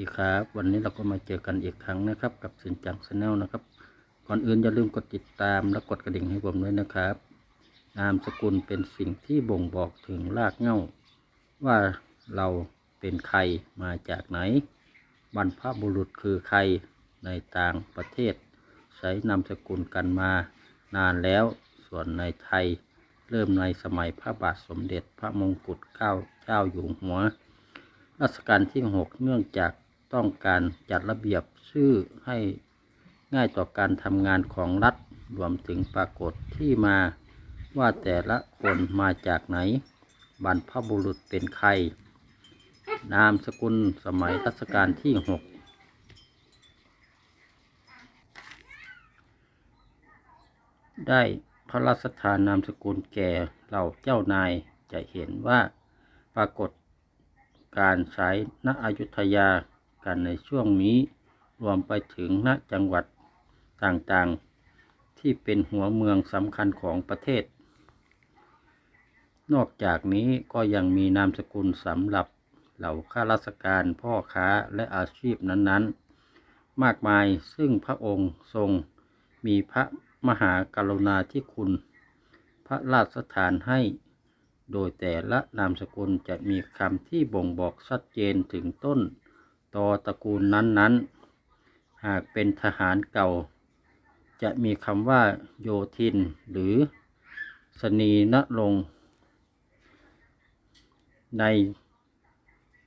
ดีครับ วันนี้เราก็มาเจอกันอีกครั้งนะครับ กับสินจังชาแนลนะครับ ก่อนอื่นอย่าลืมกดติดตามและกดกระดิ่งให้ผมด้วยนะครับ นามสกุลเป็นสิ่งที่บ่งบอกถึงรากเหง้า ว่าเราเป็นใครมาจากไหน บรรพบุรุษคือใครในต่างประเทศ ใช้นามสกุลกันมานานแล้วส่วนในไทย เริ่มในสมัยพระบาทสมเด็จพระมงกุฎเกล้าเจ้าอยู่หัวรัชกาลที่ 6 เนื่องจาก ต้องการจัดระเบียบชื่อให้ง่ายต่อการทำงานของรัฐรวมถึงปรากฏที่มาว่าแต่ละคนมาจากไหน บรรพบุรุษเป็นใคร นามสกุลสมัยรัชกาลที่ 6 ได้พระราชทานนามสกุลแก่เหล่าเจ้านายจะเห็นว่าปรากฏการใช้ณอยุธยา กันในช่วงนี้รวมไปถึงณจังหวัดต่างๆ ที่เป็นหัวเมืองสำคัญของประเทศ นอกจากนี้ก็ยังมีนามสกุลสำหรับเหล่าข้าราชการพ่อค้าและอาชีพนั้นๆ มากมายซึ่งพระองค์ทรงมีพระมหากรุณาธิคุณ พระราชทานให้ โดยแต่ละนามสกุลจะมีคำที่บ่งบอกชัดเจนถึงต้น ต่อตระกูลนั้นๆ หากเป็นทหารเก่า จะมีคำว่าโยธินหรือสนีนรงใน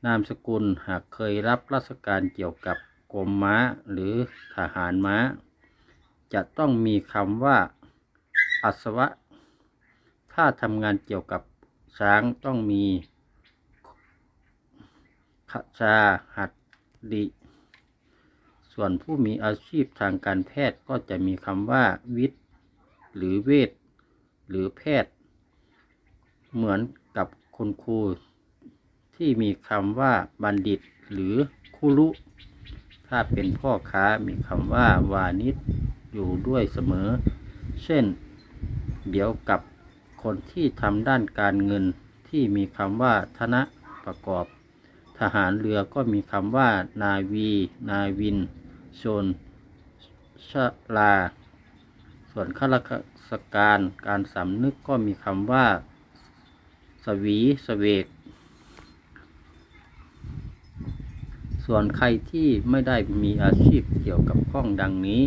นามสกุลหากเคยรับราชการเกี่ยวกับกรมม้าหรือทหารม้า จะต้องมีคำว่าอัศวะ ถ้าทำงานเกี่ยวกับช้างต้องมีขชาหัด ดิส่วนผู้มีอาชีพทางการแพทย์ก็จะมีคำว่าวิทย์หรือเวทหรือแพทย์ เหมือนกับคุณครูที่มีคำว่าบัณฑิตหรือคุรุ ถ้าเป็นพ่อค้ามีคำว่าวานิชอยู่ด้วยเสมอ เช่น เดี๋ยวกับคนที่ทำด้านการเงินที่มีคำว่าธนะประกอบ ทหารเรือก็มีคำว่า นาวี นาวินชนชลา ส่วนข้าราชการการสำนึกก็มีคำว่า สวีสเวก ส่วนใครที่ไม่ได้มีอาชีพเกี่ยวกับข้องดังนี้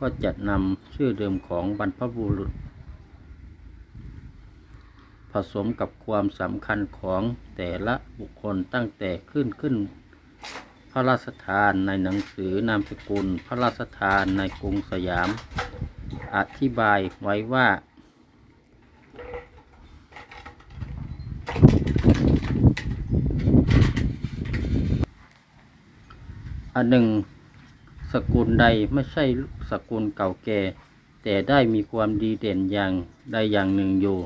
ก็จะนำชื่อเดิมของบรรพบุรุษ ผสมกับความสำคัญของแต่ละบุคคลตั้งแต่ขึ้นขึ้น พระราชทานในหนังสือนามสกุล พระราชทานในกรุงสยาม อธิบายไว้ว่า อันหนึ่ง สกุลใดไม่ใช่สกุลเก่าแก่ แต่ได้มีความดีเด่นอย่างใดอย่างหนึ่งอยู่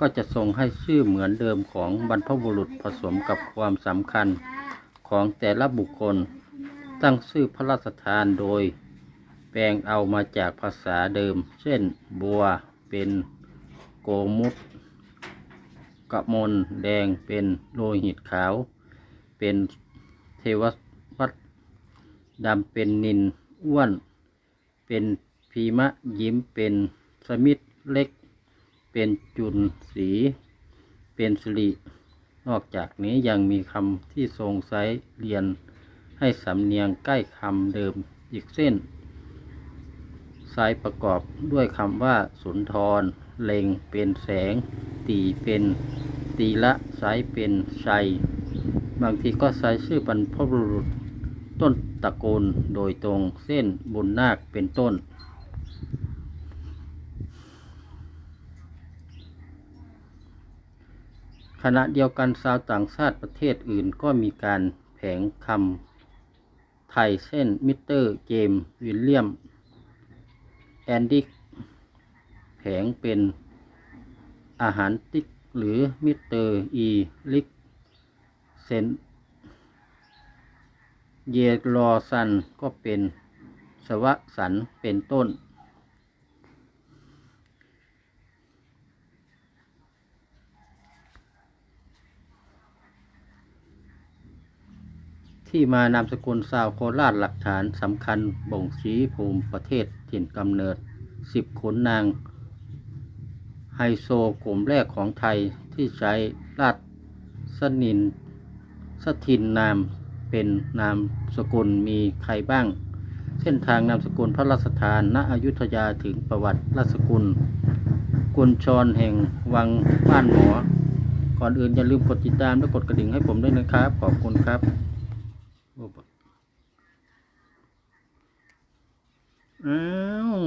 ก็จะทรงให้ชื่อเหมือนเดิมของบรรพบุรุษผสมกับความสำคัญของแต่ละบุคคล ตั้งชื่อพระราชทานโดย แปลงเอามาจากภาษาเดิม เช่น บัวเป็นโกมุตกระมลแดงเป็นโลหิตขาว เป็นเทววัตดำเป็นนินอ้วน เป็นพีมะยิ้มเป็นสมิธเล็ก เป็นจุนสีเป็นสิรินอกจากนี้ยังมีคำที่ทรงใช้เรียนให้สำเนียงใกล้คำเดิมอีกเส้นสายประกอบด้วยคำว่าสุนทร เล็งเป็นแสง ตีเป็นตีละสายเป็นชัยบางทีก็ใช้ชื่อบรรพบุรุษต้นตระกูลโดยตรงเส้นบุญนาคเป็นต้น ขณะเดียวกันชาวต่างชาติประเทศอื่นก็มีการแผงคำไทยเช่นมิสเตอร์เจมวิลเลียม แอนดิกแผงเป็นอาหารติ๊กหรือมิสเตอร์อีลิกเซนเยลอซันก็เป็นสวะสันเป็นต้น ที่มานามสกุลซาวโคราชหลักฐานสำคัญบ่งชี้ภูมิประเทศถิ่นกำเนิดสิบขุนนาง ไฮโซกลุ่มแรกของไทยที่ใช้ราชสนินสถินนามเป็นนามสกุลมีใครบ้าง เส้นทางนามสกุลพระราชทานณอยุธยาถึงประวัติราชสกุลกุญชรแห่งวังบ้านหมอ ก่อนอื่นอย่าลืมกดติดตามและกดกระดิ่งให้ผมด้วยนะครับ ขอบคุณครับ โอ้บอ้าว